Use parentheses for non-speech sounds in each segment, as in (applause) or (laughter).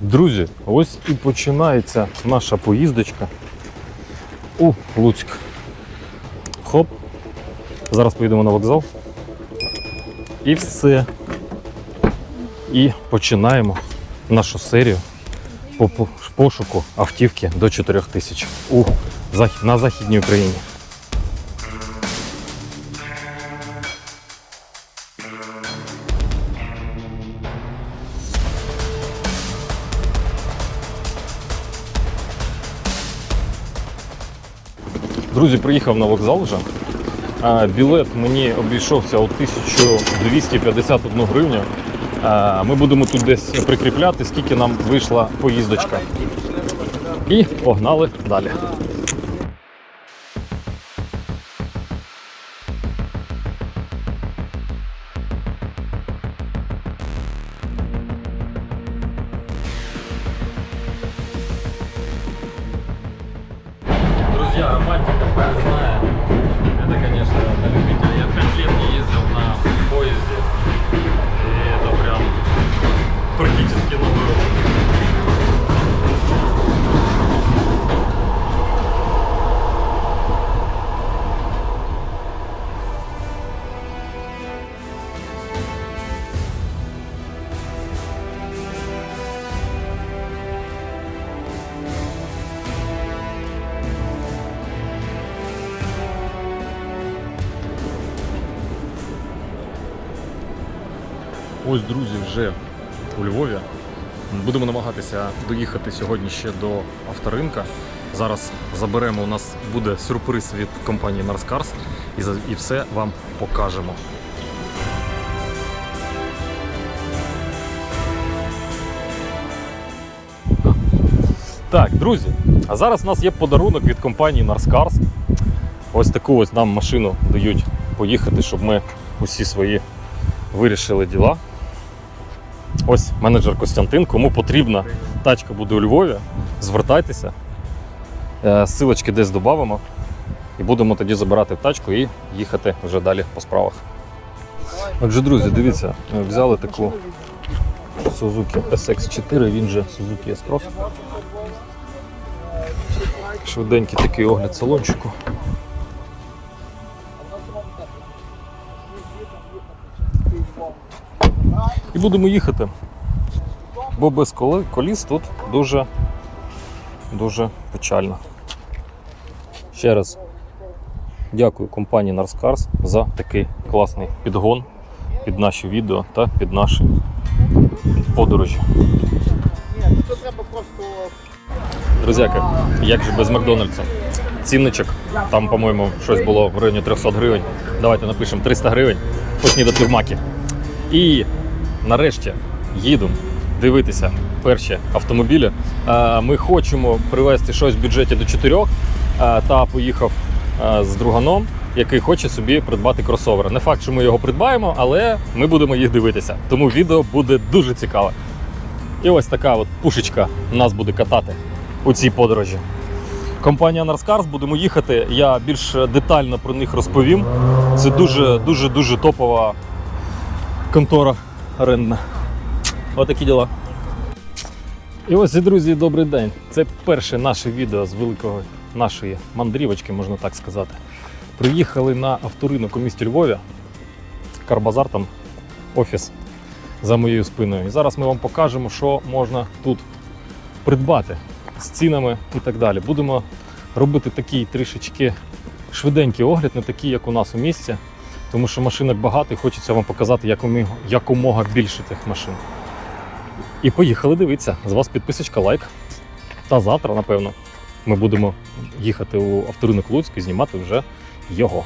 Друзі, ось і починається наша поїздочка у Луцьк. Хоп. Зараз поїдемо на вокзал. І все. І починаємо нашу серію по по- пошуку автівки до 4 тисяч на Західній Україні. Друзі, приїхав на вокзал вже. Білет мені обійшовся у 1251 гривню. Ми будемо тут десь прикріпляти, скільки нам вийшла поїздочка. І погнали далі. Ось, друзі, вже у Львові. Будемо намагатися доїхати сьогодні ще до авторинка. Зараз заберемо. У нас буде сюрприз від компанії Narskars і, за- і все вам покажемо. Так, друзі, а зараз у нас є подарунок від компанії Narskars. Ось таку ось нам машину дають поїхати, щоб ми усі свої вирішили діла. Ось менеджер Костянтин. Кому потрібна тачка буде у Львові, звертайтеся. Е, Силочки десь додамо. І будемо тоді забирати тачку і їхати вже далі по справах. Отже, друзі, дивіться, е, взяли таку Suzuki SX4, він же Suzuki S-Cross. Швиденький такий огляд салончику. І будемо їхати. Бо без коліс тут дуже, дуже печально. Ще раз дякую компанії Narskars за такий класний підгон під наші відео та під наші подорожі. Друзяки, як же без Макдональдса? Цінничок, там, по-моєму, щось було в районі 300 гривень. Давайте напишемо 300 гривень, поснідати в макі. І нарешті їдемо дивитися перші автомобілі. Е, Ми хочемо привезти щось в бюджеті до 4 е, та поїхав е, з друганом, який хоче собі придбати кросовер. Не факт, що ми його придбаємо, але ми будемо їх дивитися. Тому відео буде дуже цікаве. І ось така от пушечка нас буде катати у цій подорожі. Компанія Narskars, будемо їхати. Я більш детально про них розповім. Це дуже дуже дуже топова контора орендна. Отакі діла. І ось, друзі, добрий день. Це перше наше відео з великої нашої мандрівочки, можна так сказати. Приїхали на авторинок у місті Львові. Карбазар там офіс за моєю спиною. І зараз ми вам покажемо, що можна тут придбати з цінами і так далі. Будемо робити такий трішечки швиденький огляд, не такий, як у нас у місті, тому що машинок багато і хочеться вам показати якомога, більше тих машин. І поїхали дивитися. З вас підписочка, лайк. Та завтра, напевно, ми будемо їхати у авторинок Луцьк і знімати вже його.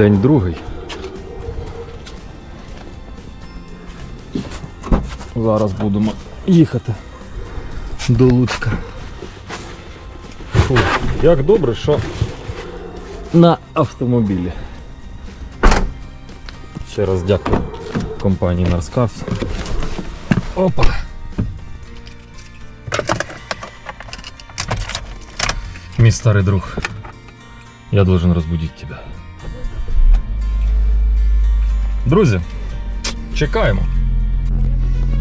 День другий. Зараз будемо їхати до Луцька. Фу, як добре, що на автомобілі. Ще раз дякую компанії Нарскавс. Опа. Мій старий друг. Я должен розбудити тебе. Друзі, чекаємо.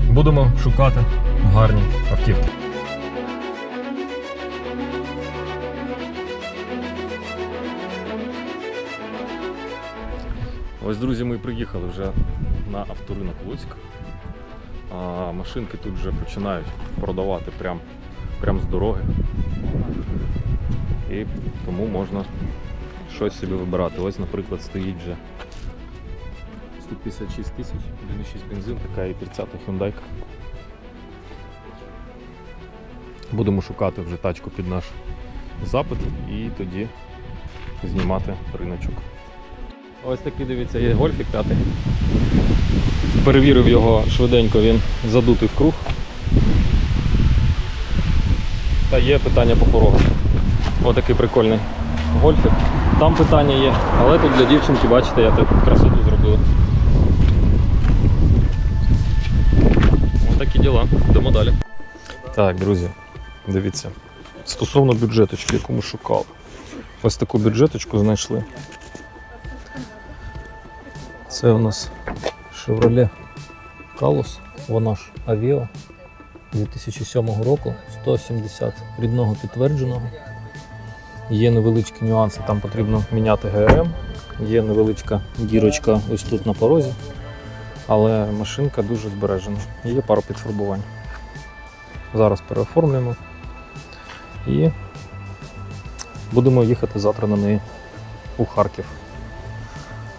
Будемо шукати гарні автівки. Ось, друзі, ми приїхали вже на авторинок Луцьк. А машинки тут вже починають продавати прям, прям з дороги. І тому можна щось собі вибирати. Ось, наприклад, стоїть вже 156 тисяч, 1,6 бензин, така і 30-та Hyundai. Будемо шукати вже тачку під наш запит і тоді знімати риночок. Ось такий, дивіться, є гольфік п'ятий. Перевірив його швиденько, він задутий в круг. Та є питання по порогу. Отакий прикольний гольфік. Там питання є, але тут для дівчинки, бачите, я таку красоту зробив. Отакі діла. Йдемо далі. Так, друзі, дивіться. Стосовно бюджеточки, яку ми шукали. Ось таку бюджеточку знайшли. Це у нас Chevrolet Калус, вона ж Aveo 2007 року, 170 рідного підтвердженого. Є невеличкі нюанси, там потрібно міняти ГРМ, є невеличка дірочка ось тут на порозі, але машинка дуже збережена. Є пару підфарбувань. Зараз переоформлюємо і будемо їхати завтра на неї у Харків.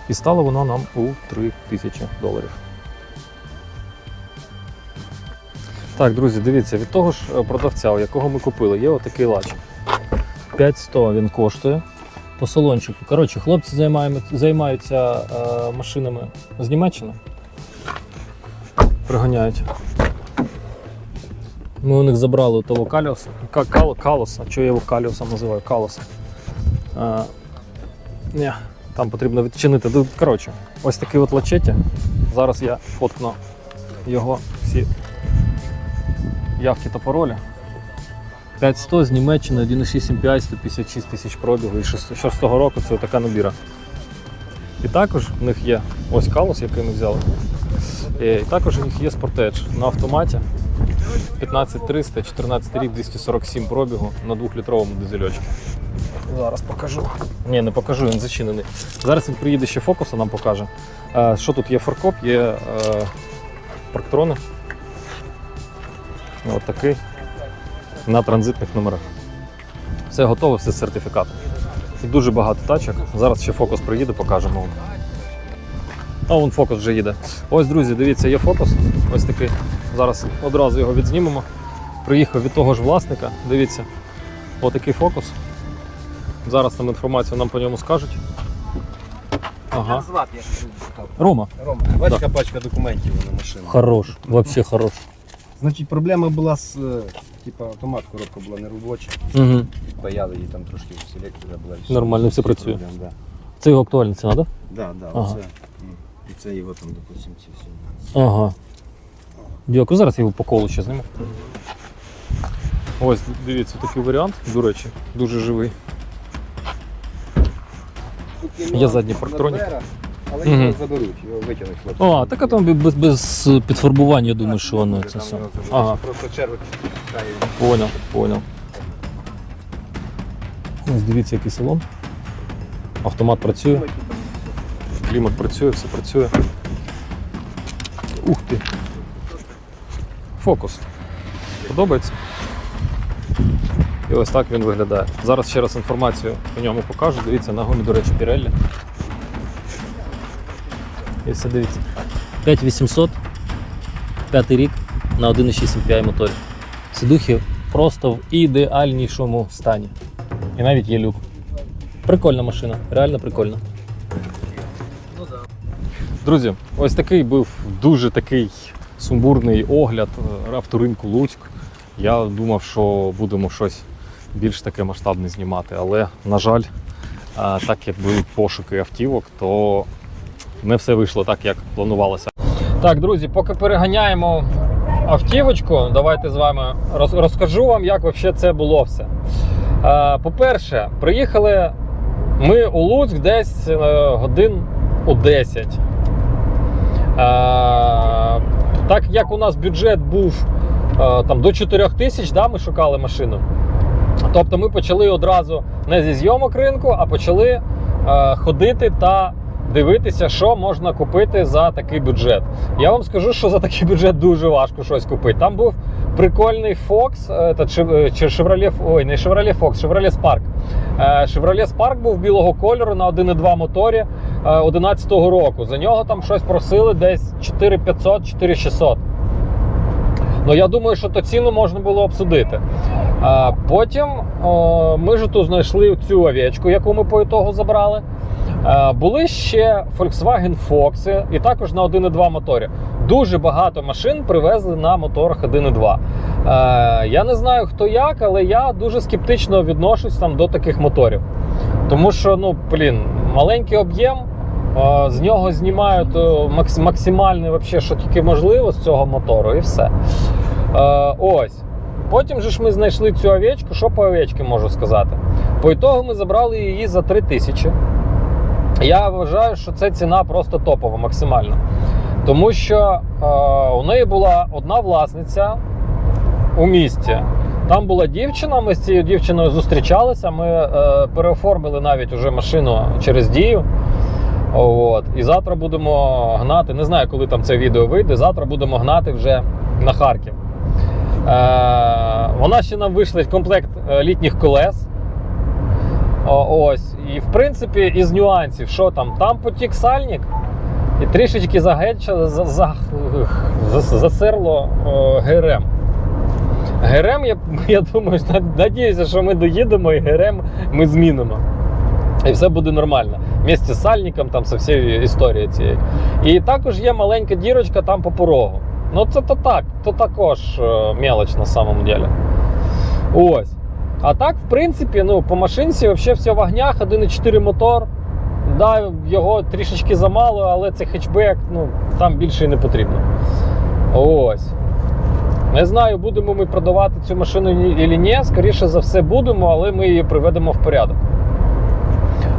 І стала вона нам у 3 тисячі доларів. Так, друзі, дивіться, від того ж е, продавця, у якого ми купили, є отакий лач. 5100 він коштує. По салончику. Коротше, хлопці займаються е, машинами з Німеччини. Приганяють. Ми у них забрали того каліоса. Ка- кал- Калоса. Чого я його каліосом називаю? Калоса. Ні, там потрібно відчинити. Коротше, ось такий от лачеті. Зараз я фоткну його всі явки та паролі. 5100 з Німеччини, 1,6 MPI, 156 тисяч пробігу і 6 року це така набіра. І також в них є ось калус, який ми взяли. І також у них є Sportage на автоматі 15300, 14 рік, 247 пробігу на 2-літровому дизельочку. Зараз покажу. Ні, не покажу, він зачинений. Зараз він приїде ще фокуса, нам покаже. Е, Що тут є фаркоп, є е, парктрони. Ось такий. На транзитних номерах. Все готове, все з сертифікатом. Дуже багато тачок. Зараз ще фокус приїде, покажемо. А вон фокус вже їде. Ось, друзі, дивіться, є фокус. Ось такий. Зараз одразу його відзнімемо. Приїхав від того ж власника. Дивіться, отакий фокус. Зараз там інформацію нам по ньому скажуть. Ага. Звати, я шукав. Рома. Рома, бачка пачка документів на машину. Хорош, взагалі хорош. Значить, проблема була з, е, типа, автомат, коробка була неробоча. Угу. Паяли її там трошки в селекторі була. і все. Нормально, все працює. проблеми, Да. Це його актуальна ціна, так? Да, да, Ага. оце. І це його там, допустим, ці всі. Ага. Дякую, зараз я його по колу ще зніму. Ось, дивіться, такий варіант, до речі, дуже живий. Є задній парктронік. Але Мгм. його заберуть, його витягнуть хлопці. А, так а там без, без підфарбування, я думаю, що воно це Там все. його заберуть. Ага, Просто червик. чекає. понял, понял. Ось дивіться, який салон. Автомат працює, клімат працює, все працює. Ух ти. Фокус. Подобається? І ось так він виглядає. Зараз ще раз інформацію по ньому покажу. Дивіться, на гумі, до речі, Pirelli. І все дивіться. 5800, п'ятий рік на 1,6 MPI моторі. Сидухи просто в ідеальнішому стані. І навіть є люк. Прикольна машина, реально прикольна. Друзі, ось такий був дуже такий сумбурний огляд е, авторинку Луцьк. Я думав, що будемо щось більш таке масштабне знімати, але, на жаль, так як були пошуки автівок, то не все вийшло так, як планувалося. Так, друзі, поки переганяємо автівочку, давайте з вами роз- розкажу вам, як взагалі це було все. Е, По-перше, приїхали ми у Луцьк десь е, годин у 10. Так як у нас бюджет був там, до 4 тисяч, да, ми шукали машину. Тобто ми почали одразу не зі зйомок ринку, а почали е, ходити та дивитися, що можна купити за такий бюджет. Я вам скажу, що за такий бюджет дуже важко щось купити. Там був прикольний Fox, е, та чи, е, Chevrolet, ой, не Chevrolet Fox, Chevrolet Spark. Е, Chevrolet Spark був білого кольору на 1,2 моторі 2011 року. За нього там щось просили десь 4500, 4600. Ну я думаю, що то ціну можна було обсудити. А потім о, ми ж тут знайшли цю овечку, яку ми по ітогу забрали. Е, Були ще Volkswagen Fox, і також на 1,2 моторі. Дуже багато машин привезли на моторах 1,2. Е, Я не знаю хто як, але я дуже скептично відношусь там до таких моторів. Тому що, ну, блін, маленький об'єм, е, з нього знімають максимальне, вообще, що тільки можливо з цього мотору, і все. Ось. Потім же ж ми знайшли цю овечку. Що по овечці можу сказати? По ітогу ми забрали її за 3 тисячі. Я вважаю, що це ціна просто топова, максимальна. Тому що е, у неї була одна власниця у місті. Там була дівчина, ми з цією дівчиною зустрічалися. Ми е, переоформили навіть уже машину через дію. От. І завтра будемо гнати. Не знаю, коли там це відео вийде. Завтра будемо гнати вже на Харків. Е, вона ще нам вийшла комплект е, літніх колес. Ось. І в принципі, із нюансів, що там? Там потік сальник і трішечки загетча, за, за, за, засерло о, ГРМ. ГРМ, я, (laughs) я думаю, над- надіюся, що ми доїдемо і ГРМ ми змінимо. І все буде нормально. Вместе з сальником, там со всією історією цією. І також є маленька дірочка там по порогу. Ну це то так, то також мелоч на самом деле. Ось. А так, в принципі, ну, по машинці взагалі все в огнях, 1,4 мотор. Да, його трішечки замало, але це хетчбек, ну, там більше і не потрібно. Ось. Не знаю, будемо ми продавати цю машину чи ні. Скоріше за все будемо, але ми її приведемо в порядок.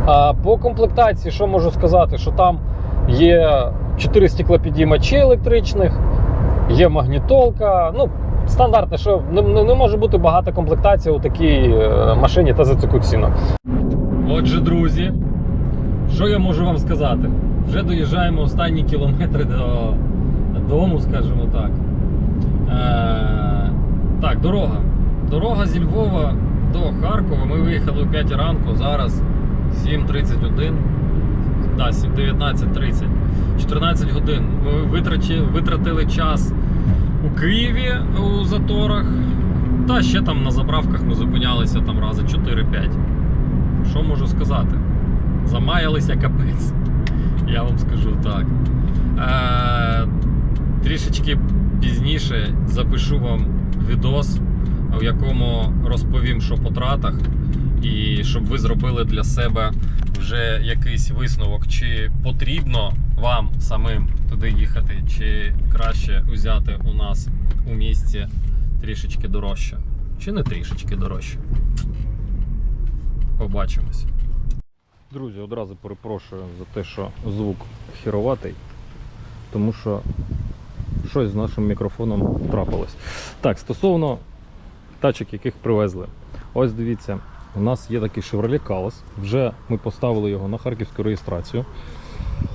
А, по комплектації, що можу сказати, що там є 4 стеклопідіймачі електричних, є магнітолка. Ну, стандартне, що не, не, не може бути багато комплектацій у такій е, машині та за таку ціну. Отже, друзі, що я можу вам сказати? Вже доїжджаємо останні кілометри до дому, скажімо так. Е, так, дорога. Дорога зі Львова до Харкова. Ми виїхали о 5 ранку, зараз 7.31. Да, 7, 19.30. 14 годин. Ми витратили час у Києві у заторах. Та ще там на заправках ми зупинялися там рази 4-5. Що можу сказати? Замаялися капець. Я вам скажу так. Е, трішечки пізніше запишу вам відос, в якому розповім, що по тратах, і щоб ви зробили для себе вже якийсь висновок, чи потрібно вам самим туди їхати, чи краще взяти у нас у місті трішечки дорожче, чи не трішечки дорожче. Побачимось. Друзі, одразу перепрошую за те, що звук хіроватий, тому що щось з нашим мікрофоном трапилось. Так, стосовно тачок, яких привезли. Ось дивіться, у нас є такий Chevrolet Caos. Вже ми поставили його на харківську реєстрацію.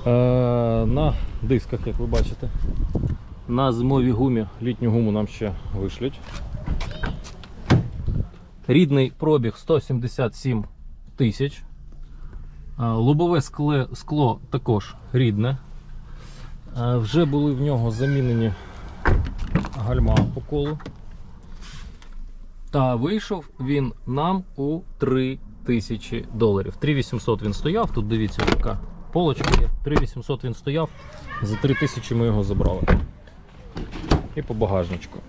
Е, на дисках, як ви бачите. На зимовій гумі літню гуму нам ще вишлють. Рідний пробіг 177 тисяч. Е, Лобове скле, скло також рідне. Е, Вже були в нього замінені гальма по колу. Та вийшов він нам у 3 тисячі доларів. 3800 він стояв. Тут дивіться, така полочка є. 3800 він стояв. За 3 тисячі ми його забрали. І по багажничку.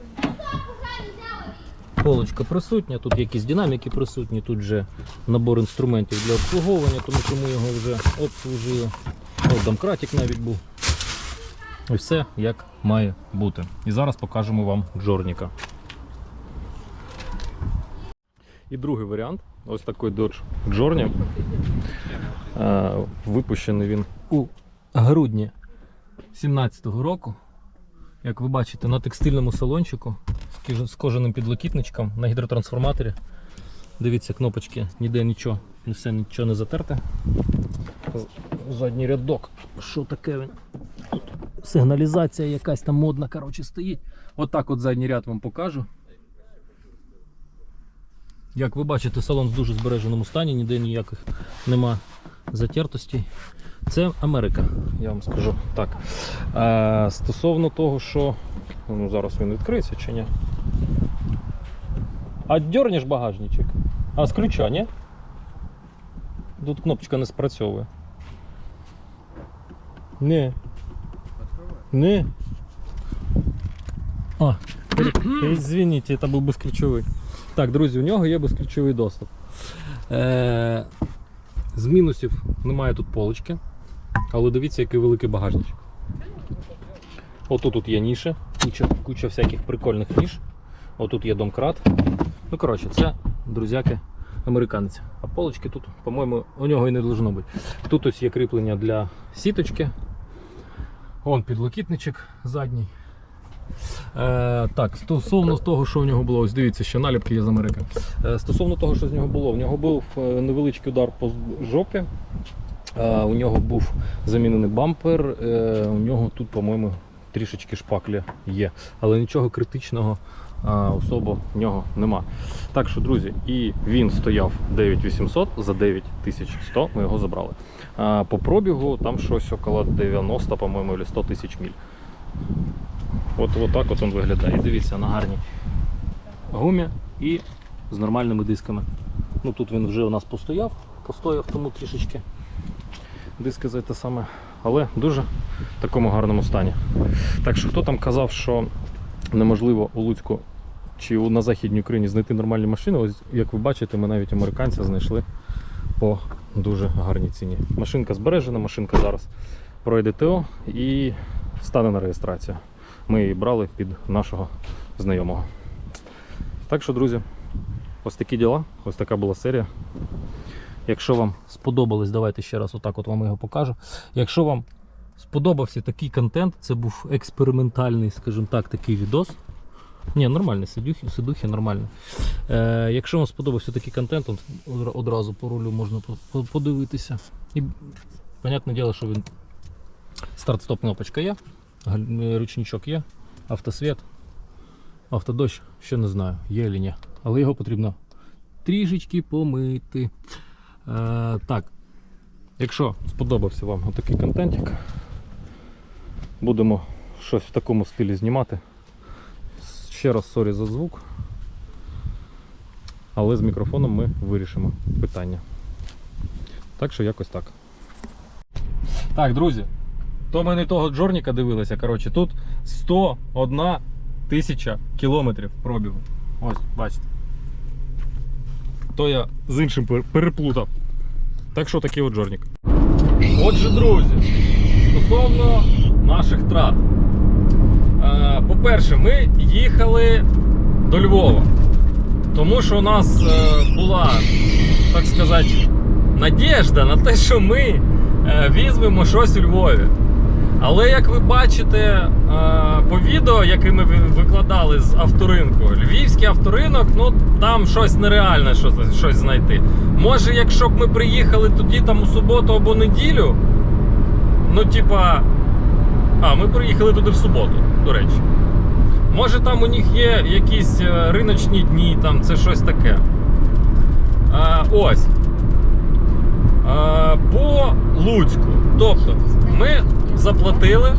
Полочка присутня, тут якісь динаміки присутні, тут вже набор інструментів для обслуговування, тому що ми його вже обслужили. От домкратик навіть був. І все як має бути. І зараз покажемо вам джорніка. І другий варіант ось такий Dodge Journey. Е, Випущений він у грудні 17-го року. Як ви бачите, на текстильному салончику з кожаним підлокітничком на гідротрансформаторі. Дивіться, кнопочки, ніде нічого, все нічого не затерте. Задній рядок. Що таке він? Сигналізація якась там модна коротше, стоїть. Отак от задній ряд вам покажу. Як ви бачите, салон в дуже збереженому стані, ніде ніяких нема затертостей. Це Америка, я вам скажу так. А, стосовно того, що ну, зараз він відкриється чи ні. А дернеш багажничок? А з ключа, ні? Тут кнопочка не спрацьовує. Не. Не. А, (clears throat) извините, це був безключовий. Так, друзі, у нього є безключовий доступ. Е, з мінусів немає тут полочки, але дивіться, який великий багажничок. Отут тут є ніша, куча, куча всяких прикольних ніж. Отут є домкрат. Ну, коротше, це, друзяки, американець. А полочки тут, по-моєму, у нього і не должно бути. Тут ось є кріплення для сіточки. Вон підлокітничок задній. Е, так, стосовно того, що в нього було, ось дивіться, ще наліпки є з Америки. Е, стосовно того, що з нього було, в нього був е, невеличкий удар по жопі. Е, у нього був замінений бампер. Е, у нього тут, по-моєму, трішечки шпаклі є. Але нічого критичного е, особо в нього нема. Так що, друзі, і він стояв 9800 за 9100 ми його забрали. Е, по пробігу там щось около 90, по-моєму, або 100 тисяч міль. От, от так от він виглядає. Дивіться на гарній гумі і з нормальними дисками. Ну Тут він вже у нас постояв, постояв тому трішечки. Диски за те саме, але в дуже такому гарному стані. Так що хто там казав, що неможливо у Луцьку чи на Західній Україні знайти нормальні машини, ось як ви бачите, ми навіть американця знайшли по дуже гарній ціні. Машинка збережена, машинка зараз пройде ТО і стане на реєстрацію. Ми її брали під нашого знайомого. Так що, друзі, ось такі діла, ось така була серія. Якщо вам сподобалось, давайте ще раз отак от вам його покажу. Якщо вам сподобався такий контент, це був експериментальний, скажімо так, такий відос. Ні, нормальний, сидюхи, сидухи нормальний. Е, якщо вам сподобався такий контент, одразу по рулю можна по- по- подивитися. І, понятне діло, що він старт-стоп кнопочка є, ручничок є, автосвіт, автодощ, ще не знаю, є чи ні. Але його потрібно трішечки помити. Е, так, якщо сподобався вам отакий контентик, будемо щось в такому стилі знімати. Ще раз сорі за звук. Але з мікрофоном ми вирішимо питання. Так що якось так. Так, друзі. То ми не того Джорніка дивилися. Коротше, тут 101 тисяча кілометрів пробігу. Ось, бачите. То я з іншим переплутав. Так що такий от Джорнік. Отже, друзі, стосовно наших трат. Е, По-перше, ми їхали до Львова. Тому що у нас е, була, так сказати, надіжда на те, що ми е, візьмемо щось у Львові. Але як ви бачите е, по відео, яке ми викладали з авторинку, львівський авторинок, ну там щось нереальне щось, знайти. Може, якщо б ми приїхали тоді там у суботу або неділю, ну типа. А, ми приїхали туди в суботу, до речі. Може там у них є якісь е, риночні дні, там це щось таке. А, ось. А, по Луцьку. Тобто, ми заплатили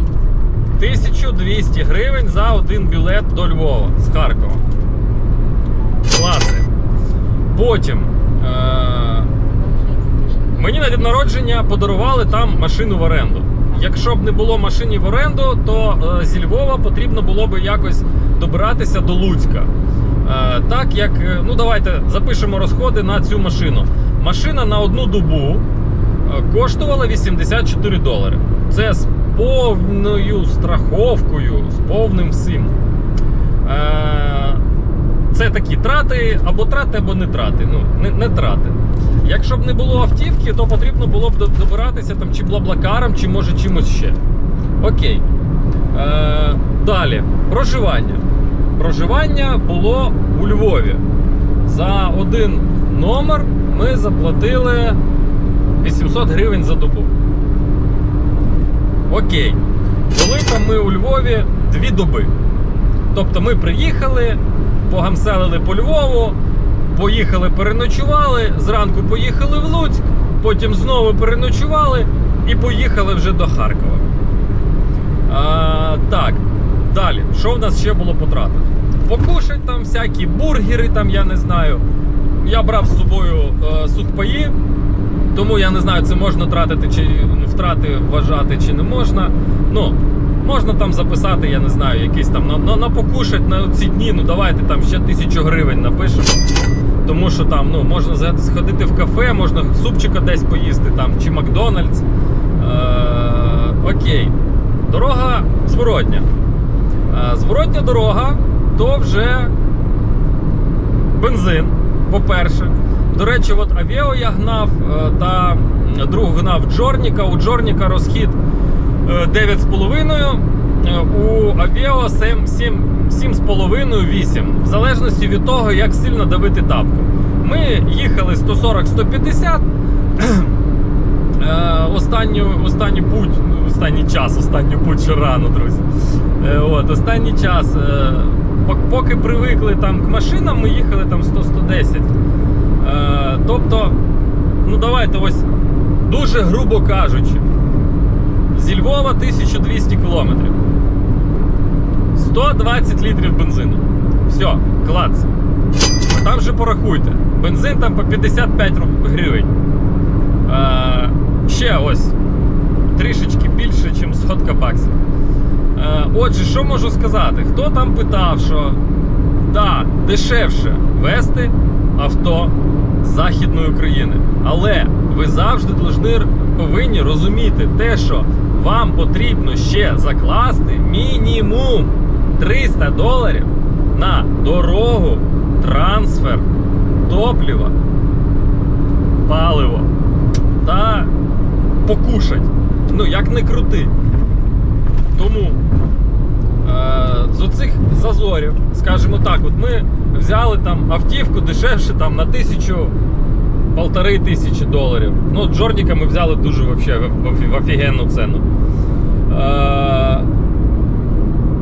1200 гривень за один білет до Львова з Харкова. Класи. Потім. Е- мені на день народження подарували там машину в оренду. якщо б не було машині в оренду, то е, зі Львова потрібно було б якось добиратися до Луцька. Е, так як, е, ну давайте запишемо розходи на цю машину. Машина на одну добу е, коштувала 84 долари. Це з повною страховкою, з повним всім. Е, Це такі трати, або трати, або не трати. Ну, не, не трати. Якщо б не було автівки, то потрібно було б добиратися там чи блаблакаром, чи може чимось ще. Окей. Е, далі. Проживання. Проживання було у Львові. За один номер ми заплатили 800 гривень за добу. Окей. Були там ми у Львові дві доби. Тобто ми приїхали, погамселили по Львову, поїхали, переночували, зранку поїхали в Луцьк, потім знову переночували і поїхали вже до Харкова. А, так, далі, що в нас ще було потратити? Покушать там всякі бургери, там я не знаю. Я брав з собою е, сухпаї, тому я не знаю, це можна тратити чи втрати вважати, чи не можна. Ну, можна там записати, я не знаю, якийсь там на, на, на покушать на ці дні. Ну давайте там ще тисячу гривень напишемо. Тому що там ну, можна сходити в кафе, можна супчика десь поїсти, там, чи Макдональдс. Е, окей. Дорога зворотня. Е, зворотня дорога то вже бензин, по-перше. До речі, от Авіо я гнав, е, та друг гнав Джорніка. У Джорніка розхід е, 9,5, е, у Авіо 7, 7, 7,5-8, в залежності від того, як сильно давити тапку. Ми їхали 140-150. Е, Останню, останній путь, ну, останній час, останню путь ще рано, друзі. Е, От, останній час, е, поки привикли там к машинам, ми їхали там 100-110. Е, Тобто, ну давайте ось дуже грубо кажучи, зі Львова 1200 кілометрів. 120 літрів бензину. Все, клац. Там же порахуйте. Бензин там по 55 гривень. Е, ще ось трішечки більше, ніж сотка баксів. Е, отже, що можу сказати? Хто там питав, що да, дешевше вести авто з Західної України. Але ви завжди повинні розуміти те, що вам потрібно ще закласти мінімум 300 доларів на дорогу, трансфер, топливо, паливо та покушать. Ну, як не крути. Тому е, з оцих зазорів, скажімо так, от ми взяли там автівку дешевше там, на тисячу, полтори тисячі доларів. Ну, Джорніка ми взяли дуже вообще в, офігенну ціну. Е,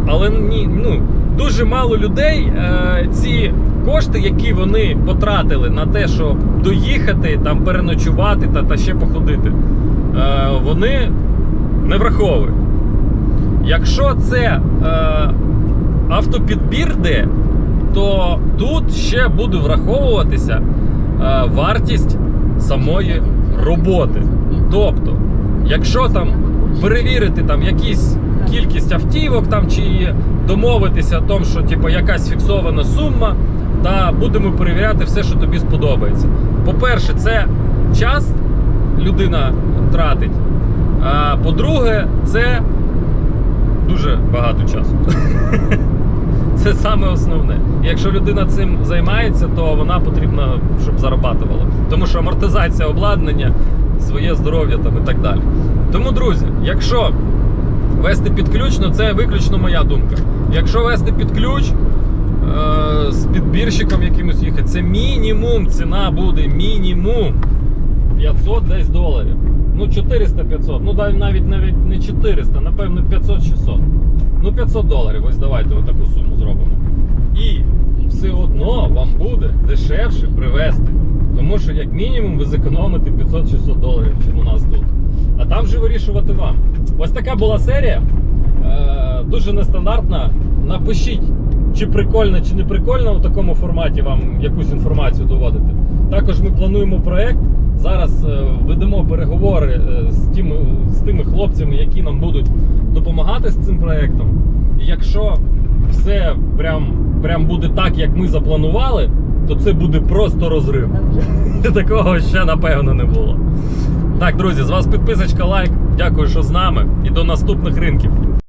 але ні, ну, дуже мало людей е, ці кошти, які вони потратили на те, щоб доїхати, там, переночувати та, та ще походити, е, вони не враховують. Якщо це е, автопідбір де, то тут ще буде враховуватися вартість самої роботи. Тобто, якщо там перевірити там якісь кількість автівок там чи домовитися о тому, що типу, якась фіксована сума, та будемо перевіряти все, що тобі сподобається. По-перше, це час людина тратить. А по-друге, це дуже багато часу. (laughs) Це саме основне. Якщо людина цим займається, то вона потрібна, щоб зарабатувала. Тому що амортизація обладнання, своє здоров'я там і так далі. Тому, друзі, якщо вести під ключ, ну це виключно моя думка. Якщо вести під ключ е- з підбірщиком якимось їхати, це мінімум ціна буде мінімум 500 десь доларів. Ну 400-500, ну навіть навіть не 400, напевно 500-600. Ну 500 доларів, ось давайте таку суму зробимо. І все одно вам буде дешевше привезти. Тому що, як мінімум, ви зекономите 500-600 доларів, чим у нас тут. А там вже вирішувати вам. Ось така була серія. Е, дуже нестандартна. Напишіть, чи прикольно, чи не прикольно у такому форматі вам якусь інформацію доводити. Також ми плануємо проект Зараз е, ведемо переговори е, з тими, з тими хлопцями, які нам будуть допомагати з цим проектом. І якщо все прям, прям буде так, як ми запланували, то це буде просто розрив. (laughs) Такого ще напевно не було. Так, друзі, з вас підписочка, лайк. Дякую, що з нами. І до наступних ринків.